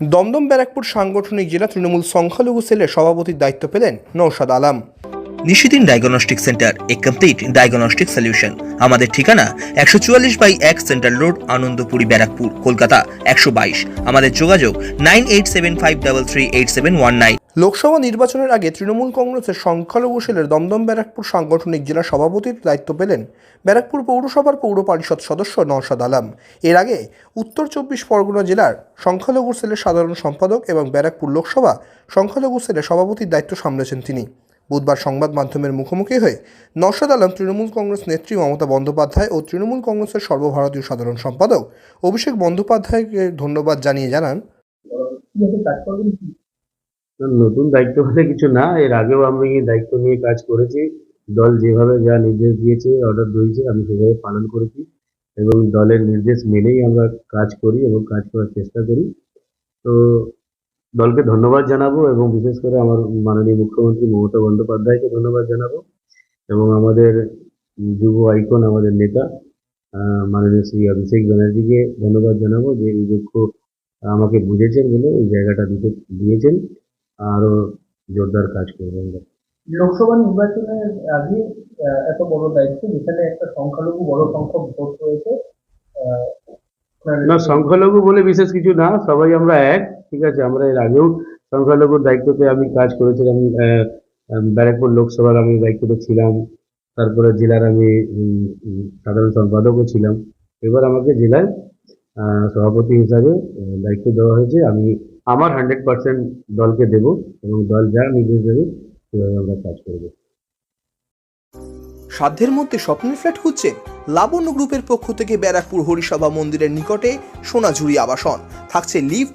দমদম ব্যারাকপুর সাংগঠনিক জেলা তৃণমূল সংখ্যালঘু সেলের সভাপতির দায়িত্ব পেলেন Naushad Alam. Nishidin diagnostic centre a complete diagnostic solution আমাদের ঠিকানা একশো চুয়াল্লিশ বাই এক সেন্ট্রাল রোড, আনন্দপুরি, ব্যারাকপুর, কলকাতা, একশো বাইশ। আমাদের যোগাযোগ nine eight seven five double three eight seven one nine. Lok Sabha নির্বাচনের আগে তৃণমূল কংগ্রেসের সংখ্যালঘু সেলের দমদম ব্যারাকপুর সাংগঠনিক জেলা সভাপতির দায়িত্ব পেলেন ব্যারাকপুর পৌরসভার পৌর পরিষদ সদস্য নওশাদ আলাম। এর আগে উত্তর চব্বিশ পরগনা জেলার সংখ্যালঘু সেলের সাধারণ সম্পাদক এবং ব্যারাকপুর লোকসভা সংখ্যালঘু সেলের সভাপতির দায়িত্ব সামলেছেন তিনি। বুধবার সংবাদ মাধ্যমের মুখোমুখি হয়ে নওশাদ আলম তৃণমূল কংগ্রেস নেত্রী মমতা বন্দ্যোপাধ্যায় ও তৃণমূল কংগ্রেসের সর্বভারতীয় সাধারণ সম্পাদক অভিষেক বন্দ্যোপাধ্যায়কে ধন্যবাদ জানিয়ে জানান। নতুন দায়িত্ব বলে কিছু না, এর আগেও আমি দায়িত্ব নিয়ে কাজ করেছি, দল যেভাবে যা নির্দেশ দিয়েছে অর্ডার দিয়েছে, আমি সেভাবে পালন করেছি এবং দলের নির্দেশ মেনেই আমরা কাজ করি এবং কাজ করার চেষ্টা করি। তো দলকে ধন্যবাদ জানাব এবং বিশেষ করে আমার মাননীয় মুখ্যমন্ত্রী মমতা বন্দ্যোপাধ্যায়কে ধন্যবাদ জানাব এবং আমাদের যুব আইকন আমাদের নেতা মাননীয় শ্রী অভিষেক ব্যানার্জিকে ধন্যবাদ জানাব যে এই লক্ষ্য আমাকে বুঝেছেন বলে এই জায়গাটা দিতে দিয়েছেন। আরও জোরদার কাজ করবেন। লোকসভা নির্বাচনের আগে এত বড় দায়িত্ব যেখানে একটা সংখ্যালঘু বড় সংখ্যক ভোট রয়েছে না সংখ্যালঘু বলে বিশেষ কিছু না সবাই আমরা এক। ঠিক আছে, আমরা এর আগেও সংখ্যালঘুর দায়িত্বতে আমি কাজ করেছিলাম ব্যারাকপুর লোকসভার আমি দায়িত্বতে ছিলাম, তারপরে জেলার আমি সাধারণ সম্পাদকও ছিলাম। এবার আমাকে জেলার সভাপতি হিসাবে দায়িত্ব দেওয়া হয়েছে। আমি আমার হান্ড্রেড পার্সেন্ট দলকে দেব এবং দল যা নির্দেশ দেবে, সেভাবে আমরা কাজ করব। সাধ্যের মধ্যে স্বপ্নের ফ্ল্যাট খুঁজছেন লাবণ্য গ্রুপের পক্ষ থেকে ব্যারাকপুর হরিসভা মন্দিরের নিকটে সোনাঝুরি আবাসন। থাকছে lift